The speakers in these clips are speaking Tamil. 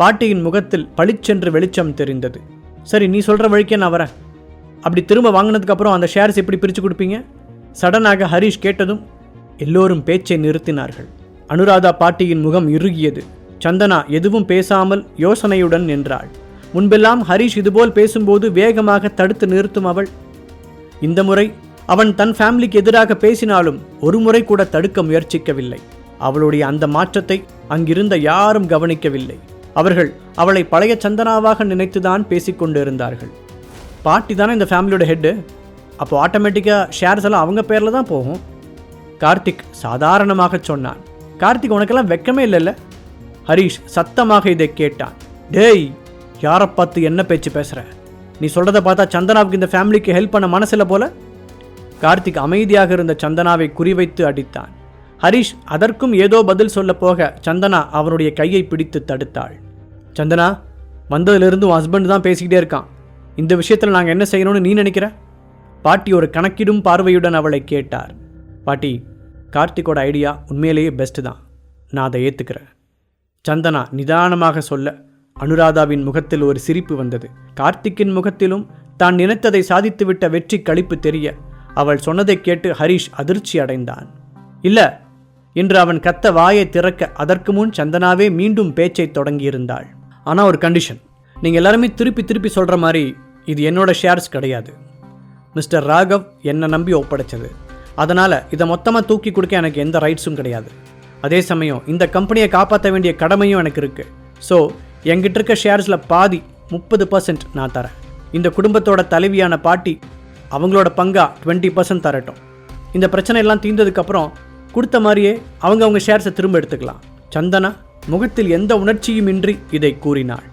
பாட்டியின் முகத்தில் பளிச்சென்று வெளிச்சம் தெரிந்தது. சரி நீ சொல்கிற வழிக்கே நான் வரேன். அப்படி திரும்ப வாங்கினதுக்கப்புறம் அந்த ஷேர்ஸ் எப்படி பிரித்து கொடுப்பீங்க? சடனாக ஹரிஷ் கேட்டதும் எல்லோரும் பேச்சை நிறுத்தினார்கள். அனுராதா பாட்டியின் முகம் இறுகியது. சந்தனா எதுவும் பேசாமல் யோசனையுடன் நின்றாள். முன்பெல்லாம் ஹரிஷ் இதுபோல் பேசும்போது வேகமாக தடுத்து நிறுத்தும் அவள். இந்த முறை அவன் தன் ஃபேமிலிக்கு எதிராக பேசினாலும் ஒரு முறை கூட தடுக்க முயற்சிக்கவில்லை. அவளுடைய அந்த மாற்றத்தை அங்கிருந்த யாரும் கவனிக்கவில்லை. அவர்கள் அவளை பழைய சந்தனாவாக நினைத்துதான் பேசிக்கொண்டிருந்தார்கள் பாட்டி தானே இந்த ஃபேமிலியோட ஹெட்டு அப்போ ஆட்டோமேட்டிக்காக ஷேர்ஸ் எல்லாம் அவங்க பேரில் தான் போகும். கார்த்திக் சாதாரணமாக சொன்னான். கார்த்திக் உனக்கெல்லாம் வெக்கமே இல்லைல்ல? ஹரீஷ் சத்தமாக இதை கேட்டான். டேய் யாரை பார்த்து என்ன பேச்சு பேசுகிற நீ சொல்கிறத பார்த்தா சந்தனாவுக்கு இந்த ஃபேமிலிக்கு ஹெல்ப் பண்ண மனசில் போல? கார்த்திக் அமைதியாக இருந்த சந்தனாவை குறிவைத்து அடித்தான். ஹரிஷ் அதற்கும் ஏதோ பதில் சொல்ல போக சந்தனா அவனுடைய கையை பிடித்து தடுத்தாள். சந்தனா வந்ததுலேருந்து உன் ஹஸ்பண்ட் தான் பேசிக்கிட்டே இருக்கான். இந்த விஷயத்தில் நாங்கள் என்ன செய்யணும்னு நீ நினைக்கிற? பாட்டி ஒரு கணக்கிடும் பார்வையுடன் அவளை கேட்டார். பாட்டி கார்த்திக்கோட ஐடியா உண்மையிலேயே பெஸ்ட் தான். நான் அதை ஏற்றுக்கிறேன் சந்தனா நிதானமாக சொல்ல அனுராதாவின் முகத்தில் ஒரு சிரிப்பு வந்தது. கார்த்திக்கின் முகத்திலும் தான் நினைத்ததை சாதித்துவிட்ட வெற்றி களிப்பு தெரிய அவள் சொன்னதைக் கேட்டு ஹரிஷ் அதிர்ச்சி அடைந்தான். இல்லை என்று அவன் கத்த வாயை திறக்க அதற்கு முன் சந்தனாவே மீண்டும் பேச்சை தொடங்கியிருந்தாள். ஆனால் ஒரு கண்டிஷன் நீங்கள் எல்லாருமே திருப்பி திருப்பி சொல்கிற மாதிரி இது என்னோடய ஷேர்ஸ் கிடையாது. மிஸ்டர் ராகவ் என்னை நம்பி ஒப்படைச்சது. அதனால் இதை மொத்தமாக தூக்கி கொடுக்க எனக்கு எந்த ரைட்ஸும் கிடையாது. அதே சமயம் இந்த கம்பெனியை காப்பாற்ற வேண்டிய கடமையும் எனக்கு இருக்குது ஸோ என்கிட்ட இருக்க ஷேர்ஸில் பாதி முப்பது பர்சன்ட் நான் தரேன். இந்த குடும்பத்தோட தலைவியான பாட்டி அவங்களோட பங்கா டுவெண்ட்டி பர்சன்ட் தரட்டும். இந்த பிரச்சனை எல்லாம் தீர்ந்ததுக்கப்புறம் கொடுத்த மாதிரியே அவங்க அவங்க ஷேர்ஸை திரும்ப எடுத்துக்கலாம். சந்தனா முகத்தில் எந்த உணர்ச்சியும் இன்றி இதை கூறினாள்.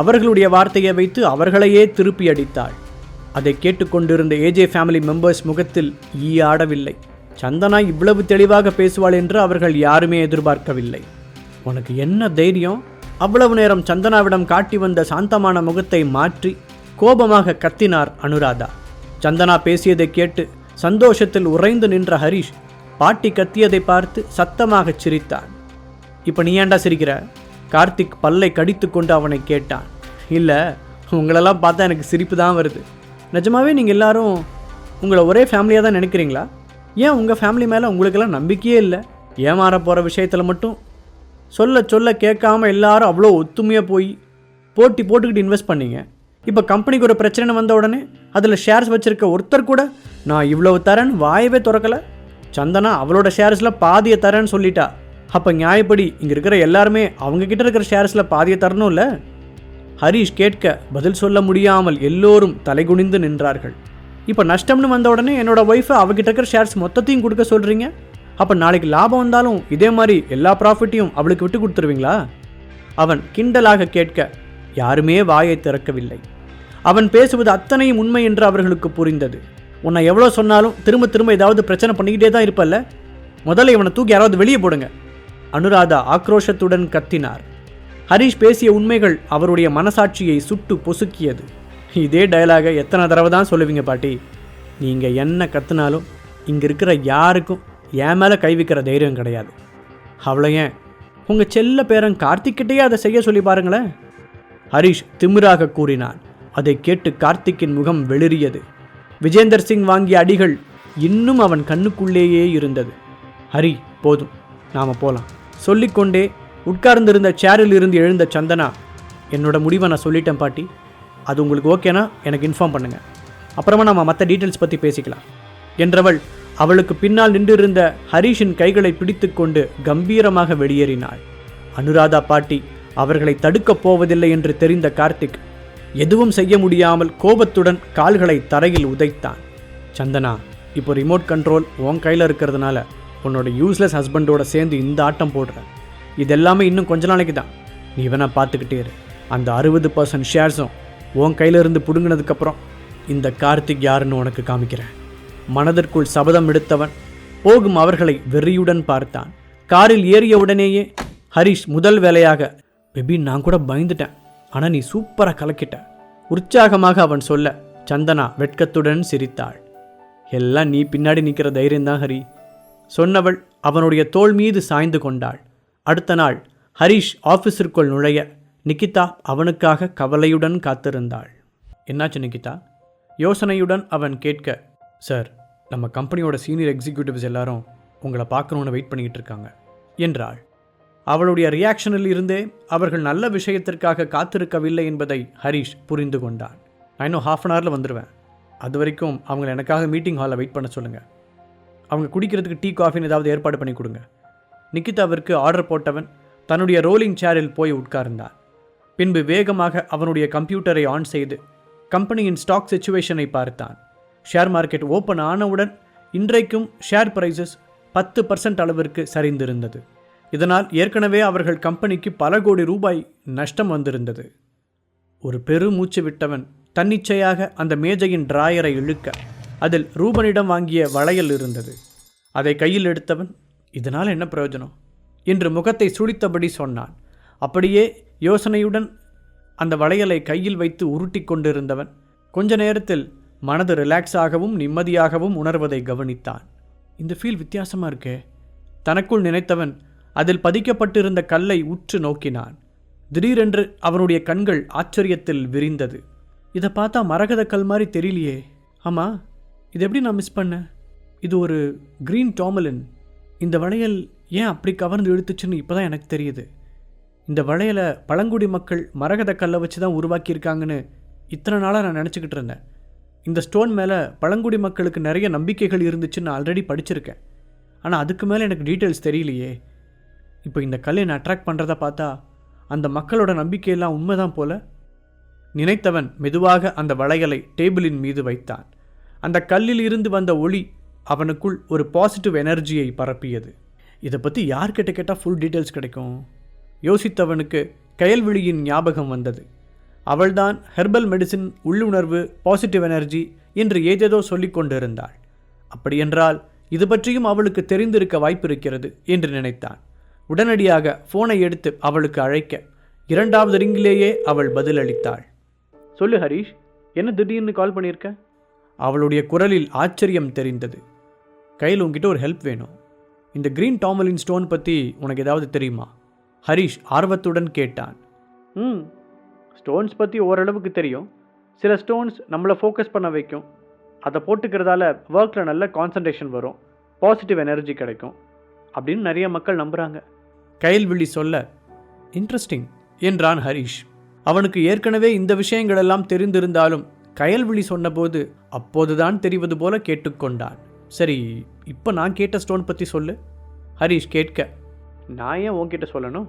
அவர்களுடைய வார்த்தையை வைத்து அவர்களையே திருப்பி அடித்தாள் அதை கேட்டுக்கொண்டிருந்த ஏஜே ஃபேமிலி மெம்பர்ஸ் முகத்தில் ஈ ஆடவில்லை. சந்தனா இவ்வளவு தெளிவாக பேசுவாள் என்று அவர்கள் யாருமே எதிர்பார்க்கவில்லை. உனக்கு என்ன தைரியம்? அவ்வளவு நேரம் சந்தனாவிடம் காட்டி வந்த சாந்தமான முகத்தை மாற்றி கோபமாக கத்தினார் அனுராதா. சந்தனா பேசியதை கேட்டு சந்தோஷத்தில் உறைந்து நின்ற ஹரிஷ் பாட்டி கத்தியதை பார்த்து சத்தமாகச் சிரித்தான் இப்போ நீ ஏன்டா சிரிக்கிற? கார்த்திக் பல்லை கடித்து கொண்டு அவனை கேட்டான். இல்லை உங்களெல்லாம் பார்த்தா எனக்கு சிரிப்பு தான் வருது. நிஜமாவே நீங்கள் எல்லாரும் உங்களை ஒரே ஃபேமிலியாக தான் நினைக்கிறீங்களா? ஏன் உங்கள் ஃபேமிலி மேலே உங்களுக்கெல்லாம் நம்பிக்கையே இல்லை? ஏமாற போகிற விஷயத்தில் மட்டும் சொல்ல சொல்ல கேட்காம எல்லாரும் அவ்வளோ ஒத்துமையாக போய் போட்டி போட்டுக்கிட்டு இன்வெஸ்ட் பண்ணீங்க. இப்போ கம்பெனிக்கு ஒரு பிரச்சனை வந்த உடனே அதில் ஷேர்ஸ் வச்சுருக்க ஒருத்தர் கூட நான் இவ்வளோ தரேன்னு வாயவே திறக்கலை. சந்தனா அவளோட ஷேர்ஸில் பாதியை தரேன்னு சொல்லிட்டா. அப்போ நியாயப்படி இங்கே இருக்கிற எல்லாருமே அவங்கக்கிட்ட இருக்கிற ஷேர்ஸில் பாதியை தரணும்ல? ஹரிஷ் கேட்க பதில் சொல்ல முடியாமல் எல்லோரும் தலைகுனிந்து நின்றார்கள். இப்போ நஷ்டம்னு வந்த உடனே என்னோட ஒய்ஃபை அவகிட்ட இருக்கிற ஷேர்ஸ் மொத்தத்தையும் கொடுக்க சொல்கிறீங்க அப்போ நாளைக்கு லாபம் வந்தாலும் இதே மாதிரி எல்லா ப்ராஃபிட்டையும் அவளுக்கு விட்டு கொடுத்துருவீங்களா? அவன் கிண்டலாக கேட்க யாருமே வாயை திறக்கவில்லை. அவன் பேசுவது அத்தனையும் உண்மை என்று அவர்களுக்கு புரிந்தது. உன்னை எவ்வளோ சொன்னாலும் திரும்ப திரும்ப ஏதாவது பிரச்சனை பண்ணிக்கிட்டே தான் இருப்பல்ல? முதல்ல இவனை தூக்கி யாராவது வெளியே போடுங்க. அனுராதா ஆக்ரோஷத்துடன் கத்தினார். ஹரிஷ் பேசிய உண்மைகள் அவருடைய மனசாட்சியை சுட்டு பொசுக்கியது. இதே டயலாக எத்தனை தடவை தான் சொல்லுவீங்க பாட்டி? நீங்கள் என்ன கத்துனாலும் இங்கே இருக்கிற யாருக்கும் என் மேலே கை வைக்கிற தைரியம் கிடையாது. அவ்வளோ ஏன்? உங்கள் செல்ல பேரன் கார்த்திக்கிட்டேயே அதை செய்ய சொல்லி பாருங்களேன். ஹரிஷ் திமிராக கூறினான் அதை கேட்டு கார்த்திக்கின் முகம் வெளிரியது விஜேந்தர் சிங் வாங்கிய அடிகள் இன்னும் அவன் கண்ணுக்குள்ளேயே இருந்தது. ஹரி போதும். நாம போகலாம் சொல்லிக்கொண்டே உட்கார்ந்திருந்த சேரில் இருந்து எழுந்த சந்தனா என்னோட முடிவை நான் சொல்லிட்டேன் பாட்டி. அது உங்களுக்கு ஓகேனா எனக்கு இன்ஃபார்ம் பண்ணுங்கள் அப்புறமா நம்ம மற்ற டீட்டெயில்ஸ் பற்றி பேசிக்கலாம். என்றவள் அவளுக்கு பின்னால் நின்றிருந்த ஹரீஷின் கைகளை பிடித்துக்கொண்டு கம்பீரமாக வெளியேறினாள். அனுராதா பாட்டி அவர்களை தடுக்கப் போவதில்லை என்று தெரிந்த கார்த்திக் எதுவும் செய்ய முடியாமல் கோபத்துடன் கால்களை தரையில் உதைத்தான். சந்தனா இப்போ ரிமோட் கண்ட்ரோல் உன் கையில் இருக்கிறதுனால உன்னோட யூஸ்லெஸ் ஹஸ்பண்டோட சேர்ந்து இந்த ஆட்டம் போடுற. இது எல்லாமே இன்னும் கொஞ்ச நாளைக்கு தான். நீ வேணா பார்த்துக்கிட்டே இரு. அந்த அறுபது பர்சன்ட் ஷேர்ஸும் உன் கையில இருந்து பிடுங்கினதுக்கப்புறம் இந்த கார்த்திக் யாருன்னு உனக்கு காமிக்கிறேன். மனதிற்குள் சபதம் எடுத்தவன் போகும் அவர்களை வெறியுடன் பார்த்தான். காரில் ஏறிய உடனேயே ஹரிஷ் முதல் வேலையாக. பேபி நான் கூட பயந்துட்டேன். ஆனால் நீ சூப்பராக கலக்கிட்ட. உற்சாகமாக அவன் சொல்ல சந்தனா வெட்கத்துடன் சிரித்தாள். எல்லாம் நீ பின்னாடி நிற்கிற தைரியம்தான் ஹரி. சொன்னவள் அவனுடைய தோள் மீது சாய்ந்து கொண்டாள். அடுத்த நாள் ஹரிஷ் ஆஃபீஸிற்குள் நுழைய நிக்கிதா அவனுக்காக கவலையுடன் காத்திருந்தாள். என்னாச்சு நிக்கிதா? யோசனையுடன் அவன் கேட்க சார் நம்ம கம்பெனியோட சீனியர் எக்ஸிக்யூட்டிவ்ஸ் எல்லாரும் உங்களை பார்க்கணுன்னு வெயிட் பண்ணிக்கிட்டு இருக்காங்க என்றாள். அவளுடைய ரியாக்ஷனில் இருந்தே அவர்கள் நல்ல விஷயத்திற்காக காத்திருக்கவில்லை என்பதை ஹரிஷ் புரிந்து கொண்டான். நான் இன்னும் ஹாஃப் அன் ஹவரில் வந்துடுவேன் அது வரைக்கும் அவங்களை எனக்காக மீட்டிங் ஹாலில் வெயிட் பண்ண சொல்லுங்கள் அவங்க குடிக்கிறதுக்கு டீ காஃபின்னு ஏதாவது ஏற்பாடு பண்ணி கொடுங்க. நிக்கிதாவிற்கு ஆர்டர் போட்டவன் தன்னுடைய ரோலிங் சேரில் போய் உட்கார்ந்தான் பின்பு வேகமாக அவனுடைய கம்ப்யூட்டரை ஆன் செய்து கம்பெனியின் ஸ்டாக் சுச்சுவேஷனை பார்த்தான். ஷேர் மார்க்கெட் ஓப்பன் ஆனவுடன் இன்றைக்கும் ஷேர் பிரைசஸ் பத்து பர்சன்ட் அளவிற்கு சரிந்திருந்தது. இதனால் ஏற்கனவே அவர்கள் கம்பெனிக்கு பல கோடி ரூபாய் நஷ்டம் வந்திருந்தது. ஒரு பெருமூச்சு விட்டவன் தன்னிச்சையாக அந்த மேஜையின் டிராயரை இழுக்க அதில் ரூபனிடம் வாங்கிய வளையல் இருந்தது. அதை கையில் எடுத்தவன் இதனால் என்ன பிரயோஜனம்? என்று முகத்தை சுழித்தபடி சொன்னான். அப்படியே யோசனையுடன் அந்த வளையலை கையில் வைத்து உருட்டி கொண்டிருந்தவன் கொஞ்ச நேரத்தில் மனது ரிலாக்ஸ் ஆகவும் நிம்மதியாகவும் உணர்வதை கவனித்தான். இந்த ஃபீல் வித்தியாசமாக இருக்கே. தனக்குள் நினைத்தவன் அதில் பதிக்கப்பட்டிருந்த கல்லை உற்று நோக்கினான். திடீரென்று அவனுடைய கண்கள் ஆச்சரியத்தில் விரிந்தது. இதை பார்த்தா மரகத கல் மாதிரி தெரியலையே. ஆமாம் இது எப்படி நான் மிஸ் பண்ணேன்? இது ஒரு க்ரீன் டாமலின் இந்த வளையல் ஏன் அப்படி கவர்ந்து இழுத்துச்சுன்னு இப்போ தான் எனக்கு தெரியுது. இந்த வளையலை பழங்குடி மக்கள் மரகத கல்லை வச்சு தான் உருவாக்கியிருக்காங்கன்னு இத்தனை நாளாக நான் நினச்சிக்கிட்டு இருந்தேன். இந்த ஸ்டோன் மேலே பழங்குடி மக்களுக்கு நிறைய நம்பிக்கைகள் இருந்துச்சுன்னு நான் ஆல்ரெடி படிச்சிருக்கேன். ஆனால் அதுக்கு மேலே எனக்கு டீட்டெயில்ஸ் தெரியலையே. இப்போ இந்த கல்லை நான் அட்ராக்ட் பண்ணுறத பார்த்தா அந்த மக்களோட நம்பிக்கையெல்லாம் உண்மைதான் போல. நினைத்தவன் மெதுவாக அந்த வளையலை டேபிளின் மீது வைத்தான். அந்த கல்லில் இருந்து வந்த ஒளி அவனுக்குள் ஒரு பாசிட்டிவ் எனர்ஜியை பரப்பியது. இதை பற்றி யார்கிட்ட கேட்டால் ஃபுல் டீட்டெயில்ஸ் கிடைக்கும். யோசித்தவனுக்கு கயல்விழியின் ஞாபகம் வந்தது. அவள்தான் ஹெர்பல் மெடிசின் உள்ளுணர்வு பாசிட்டிவ் எனர்ஜி என்று ஏதேதோ சொல்லி கொண்டிருந்தாள். அப்படியென்றால் இது பற்றியும் அவளுக்கு தெரிந்திருக்க வாய்ப்பிருக்கிறது என்று நினைத்தான். உடனடியாக ஃபோனை எடுத்து அவளுக்கு அழைக்க இரண்டாவது ரிங்கிலேயே அவள் பதிலளித்தாள். சொல்லு ஹரீஷ் என்ன திடீர்னு கால் பண்ணியிருக்க? அவளுடைய குரலில் ஆச்சரியம் தெரிந்தது. கையில் உங்ககிட்ட ஒரு ஹெல்ப் வேணும். இந்த கிரீன் டாமலின் ஸ்டோன் பற்றி உனக்கு ஏதாவது தெரியுமா? ஹரீஷ் ஆர்வத்துடன் கேட்டான். ம் ஸ்டோன்ஸ் பற்றி ஓரளவுக்கு தெரியும். சில ஸ்டோன்ஸ் நம்மளை ஃபோக்கஸ் பண்ண வைக்கும். அதை போட்டுக்கிறதால ஒர்க்கில் நல்ல கான்சன்ட்ரேஷன் வரும். பாசிட்டிவ் எனர்ஜி கிடைக்கும். அப்படின்னு நிறைய மக்கள் நம்புகிறாங்க கயல்விழி சொல்ல இன்ட்ரெஸ்டிங் என்றான் ஹரீஷ். அவனுக்கு ஏற்கனவே இந்த விஷயங்கள் எல்லாம் தெரிந்திருந்தாலும் கயல்விழி சொன்னபோது அப்போதுதான் தெரிவது போல கேட்டுக்கொண்டான். சரி இப்போ நான் கேட்ட ஸ்டோன் பற்றி சொல்லு. ஹரீஷ் கேட்க. நான் ஏன் உன்கிட்ட சொல்லணும்?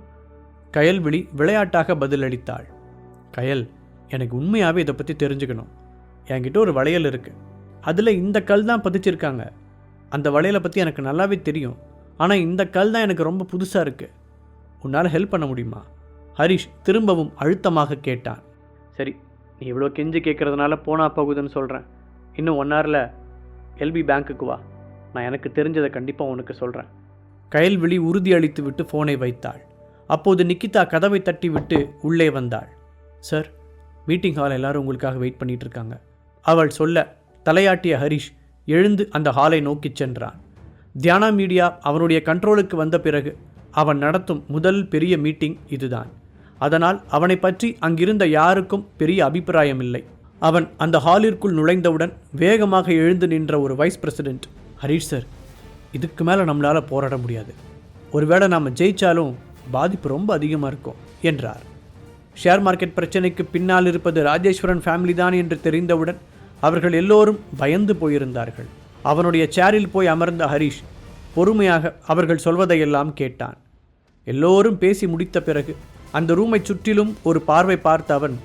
கயல்விழி விளையாட்டாக பதிலளித்தாள். கயல் எனக்கு உண்மையாகவே இதை பற்றி தெரிஞ்சுக்கணும். என்கிட்ட ஒரு வளையல் இருக்குது அதில் இந்த கல் தான் பதிச்சிருக்காங்க. அந்த வளையலை பற்றி எனக்கு நல்லாவே தெரியும். ஆனால் இந்த கல் தான் எனக்கு ரொம்ப புதுசாக இருக்குது உன்னால் ஹெல்ப் பண்ண முடியுமா? ஹரிஷ் திரும்பவும் அழுத்தமாக கேட்டான். சரி நீ இவ்வளோ கெஞ்சி கேட்குறதுனால போனா போகுதுன்னு சொல்கிறேன் இன்னும் ஒன் ஹவரில் எல்பி பேங்க்குக்கு வா. நான் எனக்கு தெரிஞ்சதை கண்டிப்பாக உனக்கு சொல்கிறேன் கயல்விழி உறுதியளித்து விட்டு ஃபோனை வைத்தாள். அப்போது நிக்கிதா கதவை தட்டி விட்டு உள்ளே வந்தாள். சார் மீட்டிங் ஹால் எல்லாரும் உங்களுக்காக வெயிட் பண்ணிட்டு இருக்காங்க. அவள் சொல்ல தலையாட்டிய ஹரிஷ் எழுந்து அந்த ஹாலை நோக்கிச் சென்றான். தியானா மீடியா அவனுடைய கண்ட்ரோலுக்கு வந்த பிறகு அவன் நடத்தும் முதல் பெரிய மீட்டிங் இதுதான். அதனால் அவனை பற்றி அங்கிருந்த யாருக்கும் பெரிய அபிப்பிராயம் இல்லை அவன் அந்த ஹாலிற்குள் நுழைந்தவுடன் வேகமாக எழுந்து நின்ற ஒரு வைஸ் பிரசிடென்ட் ஹரீஷ் சார் இதுக்கு மேலே நம்மளால் போராட முடியாது. ஒருவேளை நாம் ஜெயித்தாலும் பாதிப்பு ரொம்ப அதிகமாக இருக்கும் என்றார். ஷேர் மார்க்கெட் பிரச்சனைக்கு பின்னால் இருப்பது ராஜேஸ்வரன் ஃபேமிலி தான் என்று தெரிந்தவுடன் அவர்கள் எல்லோரும் பயந்து போயிருந்தார்கள். அவனுடைய சேரில் போய் அமர்ந்த ஹரீஷ் பொறுமையாக அவர்கள் சொல்வதையெல்லாம் கேட்டான். எல்லோரும் பேசி முடித்த பிறகு அந்த ரூமை சுற்றிலும் ஒரு பார்வை பார்த்த அவன்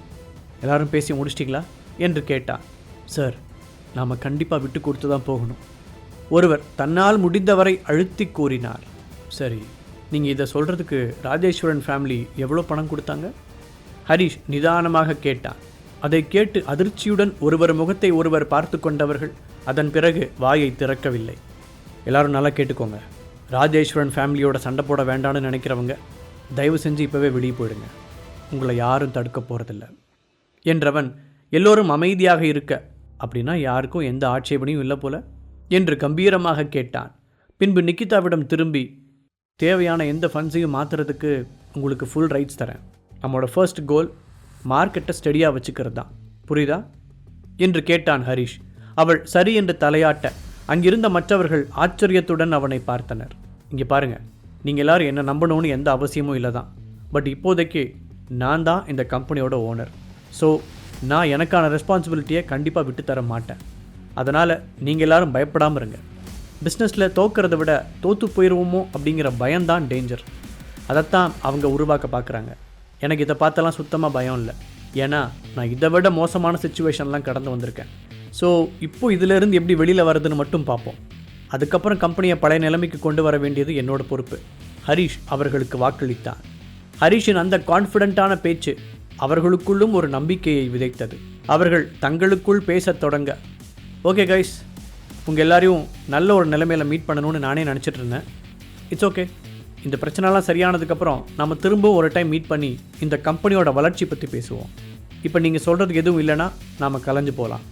எல்லாரும் பேசி முடிச்சிட்டிங்களா? என்று கேட்டான். சார் நாம் கண்டிப்பாக விட்டு கொடுத்து தான் போகணும். ஒருவர் தன்னால் முடிந்தவரை அழுத்தி கூறினார். சரி நீங்கள் இதை சொல்கிறதுக்கு ராஜேஸ்வரன் ஃபேமிலி எவ்வளோ பணம் கொடுத்தாங்க? ஹரிஷ் நிதானமாக கேட்டான். அதை கேட்டு அதிர்ச்சியுடன் ஒருவர் முகத்தை ஒருவர் பார்த்து கொண்டவர்கள் அதன் பிறகு வாயை திறக்கவில்லை. எல்லாரும் நல்லா கேட்டுக்கோங்க. ராஜேஸ்வரன் ஃபேமிலியோட சண்டை போட வேண்டான்னு நினைக்கிறவங்க தயவு செஞ்சு இப்போவே வெளியே போயிடுங்க. உங்களை யாரும் தடுக்க போகிறதில்ல என்றவன் எல்லோரும் அமைதியாக இருக்க. அப்படின்னா யாருக்கும் எந்த ஆட்சேபனையும் இல்லை போல என்று கம்பீரமாக கேட்டான். பின்பு நிக்கிதாவிடம் திரும்பி தேவையான எந்த ஃபண்ட்ஸையும் மாற்றுறதுக்கு உங்களுக்கு ஃபுல் ரைட்ஸ் தரேன். நம்மளோட ஃபர்ஸ்ட் கோல் மார்க்கெட்டை ஸ்டெடியாக வச்சுக்கிறது தான். புரியுதா? என்று கேட்டான் ஹரிஷ். அவள் சரி என்று தலையாட்ட அங்கிருந்த மற்றவர்கள் ஆச்சரியத்துடன் அவனை பார்த்தனர். இங்கே பாருங்கள் நீங்கள் எல்லாரும் என்னை நம்பணும்னு எந்த அவசியமும் இல்லை தான். பட் இப்போதைக்கு நான் தான் இந்த கம்பெனியோட ஓனர் ஸோ நான் எனக்கான ரெஸ்பான்சிபிலிட்டியை கண்டிப்பாக விட்டு தர மாட்டேன். அதனால் நீங்கள் எல்லாரும் பயப்படாமல் இருங்க. பிஸ்னஸில் தோக்கிறத விட தோற்று போயிடுவோமோ அப்படிங்கிற பயம்தான் டேஞ்சர் அதைத்தான் அவங்க உருவாக்க பார்க்குறாங்க எனக்கு இதை பார்த்தெல்லாம் சுத்தமாக பயம் இல்லை. ஏன்னா நான் இதை விட மோசமான சுச்சுவேஷன்லாம் கடந்து வந்திருக்கேன். ஸோ இப்போது இதிலேருந்து எப்படி வெளியில் வர்றதுன்னு மட்டும் பார்ப்போம். அதுக்கப்புறம் கம்பெனியை பழைய நிலைமைக்கு கொண்டு வர வேண்டியது என்னோட பொறுப்பு. ஹரிஷ் அவர்களுக்கு வாக்களித்தான் ஹரிஷின் அந்த கான்ஃபிடென்ட்டான பேச்சு அவர்களுக்குள்ளும் ஒரு நம்பிக்கையை விதைத்தது. அவர்கள் தங்களுக்குள் பேசத் தொடங்க ஓகே கைஸ் உங்கள் எல்லாரையும் நல்ல ஒரு நிலைமையில் மீட் பண்ணணும்னு நானே நினச்சிட்டு இருந்தேன். இட்ஸ் ஓகே இந்த பிரச்சனைலாம் சரியானதுக்கப்புறம் நம்ம திரும்பவும் ஒரு டைம் மீட் பண்ணி இந்த கம்பெனியோட வளர்ச்சி பற்றி பேசுவோம். இப்போ நீங்கள் சொல்கிறதுக்கு எதுவும் இல்லைன்னா நாம் கலைஞ்சு போகலாம்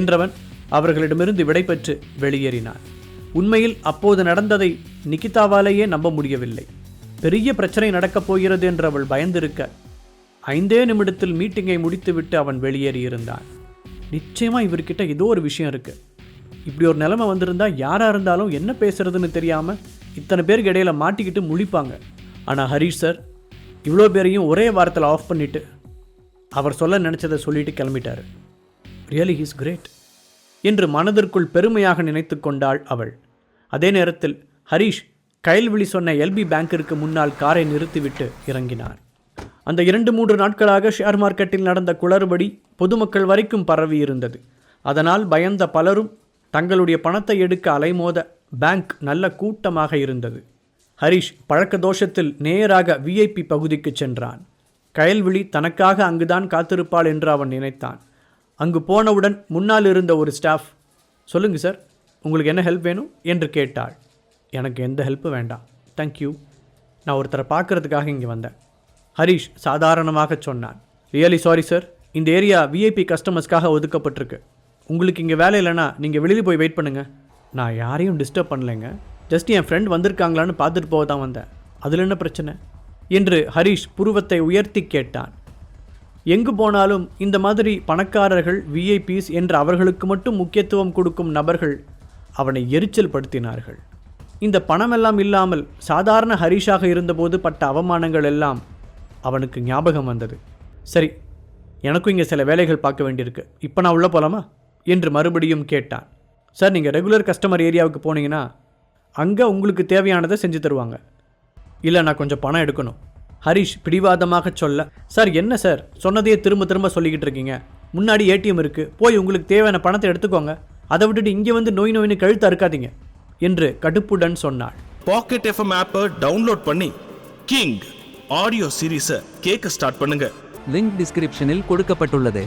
என்றவன் அவர்களிடமிருந்து விடைபெற்று வெளியேறினான் உண்மையில் அப்போது நடந்ததை நிகிதாவாலேயே நம்ப முடியவில்லை. பெரிய பிரச்சனை நடக்கப் போகிறது என்று அவள் பயந்திருக்க ஐந்தே நிமிடத்தில் மீட்டிங்கை முடித்துவிட்டு அவன் வெளியேறியிருந்தான். நிச்சயமாக இவர்கிட்ட ஏதோ ஒரு விஷயம் இருக்கு. இப்படி ஒரு நிலைமை வந்திருந்தா யாராக இருந்தாலும் என்ன பேசுறதுன்னு தெரியாமல் இத்தனை பேருக்கு இடையில மாட்டிக்கிட்டு முழிப்பாங்க. ஆனால் ஹரீஷ் சார் இவ்வளோ பேரையும் ஒரே வாரத்தில் ஆஃப் பண்ணிவிட்டு அவர் சொல்ல நினச்சதை சொல்லிட்டு கிளம்பிட்டாரு. ரியலி ஹீஸ் கிரேட் என்று மனதிற்குள் பெருமையாக நினைத்து கொண்டாள் அவள். அதே நேரத்தில் ஹரீஷ் கயல்விழி சொன்ன எல்பி பேங்கிற்கு முன்னால் காரை நிறுத்திவிட்டு இறங்கினார். அந்த இரண்டு மூன்று நாட்களாக ஷேர் மார்க்கெட்டில் நடந்த குளறுபடி பொதுமக்கள் வரைக்கும் பரவி இருந்தது. அதனால் பயந்த பலரும் தங்களுடைய பணத்தை எடுக்க அலைமோத பேங்க் நல்ல கூட்டமாக இருந்தது. ஹரிஷ் பழக்க தோஷத்தில் நேராக விஐபி பகுதிக்கு சென்றான். கயல்விழி தனக்காக அங்குதான் காத்திருப்பாள் என்று அவன் நினைத்தான். அங்கு போனவுடன் முன்னால் இருந்த ஒரு ஸ்டாஃப் சொல்லுங்க சார் உங்களுக்கு என்ன ஹெல்ப் வேணும்? என்று கேட்டாள். எனக்கு எந்த ஹெல்ப்பும் வேண்டாம். தேங்க்யூ நான் ஒருத்தரை பார்க்கறதுக்காக இங்கே வந்தேன். ஹரிஷ் சாதாரணமாக சொன்னான். ரியலி சாரி சார் இந்த ஏரியா விஐபி கஸ்டமர்ஸ்க்காக ஒதுக்கப்பட்டிருக்கு. உங்களுக்கு இங்கே வேலை இல்லைன்னா நீங்கள் வெளியில் போய் வெயிட் பண்ணுங்கள் நான் யாரையும் டிஸ்டர்ப் பண்ணலைங்க. ஜஸ்ட் என் ஃப்ரெண்ட் வந்திருக்காங்களான்னு பார்த்துட்டு போக தான் வந்தேன். அதில் என்ன பிரச்சனை? என்று ஹரிஷ் புருவத்தை உயர்த்தி கேட்டான். எங்கு போனாலும் இந்த மாதிரி பணக்காரர்கள் விஐபிஸ் என்று அவர்களுக்கு மட்டும் முக்கியத்துவம் கொடுக்கும் நபர்கள் அவனை எரிச்சல் படுத்தினார்கள் இந்த பணமெல்லாம் இல்லாமல் சாதாரண ஹரிஷாக இருந்தபோது பட்ட அவமானங்கள் எல்லாம் அவனுக்கு ஞாபகம் வந்தது. சரி எனக்கும் இங்கே சில வேலைகள் பார்க்க வேண்டியிருக்கு. இப்போ நான் உள்ளே போகலாமா என்று மறுபடியும் கேட்டான். சார் நீங்கள் ரெகுலர் கஸ்டமர் ஏரியாவுக்கு போனீங்கன்னா அங்கே உங்களுக்கு தேவையானதை செஞ்சு தருவாங்க. இல்லை நான் கொஞ்சம் பணம் எடுக்கணும். ஹரிஷ் பிடிவாதமாக சொல்ல சார் என்ன சார்? சொன்னதையே திரும்ப திரும்ப சொல்லிக்கிட்டு இருக்கீங்க. முன்னாடி ஏடிஎம் இருக்குது போய் உங்களுக்கு தேவையான பணத்தை எடுத்துக்கோங்க. அதை விட்டுட்டு இங்கே வந்து நோய் நோயின்னு கழுத்து அறுக்காதீங்க என்று கடுப்புடன் சொன்னாள். பாக்கெட் எஃப்எம் ஆப்பை டவுன்லோட் பண்ணி கிங் ஆடியோ சீரீஸை கேட்க ஸ்டார்ட் பண்ணுங்க. லிங்க் டிஸ்கிரிப்ஷனில் கொடுக்கப்பட்டுள்ளது.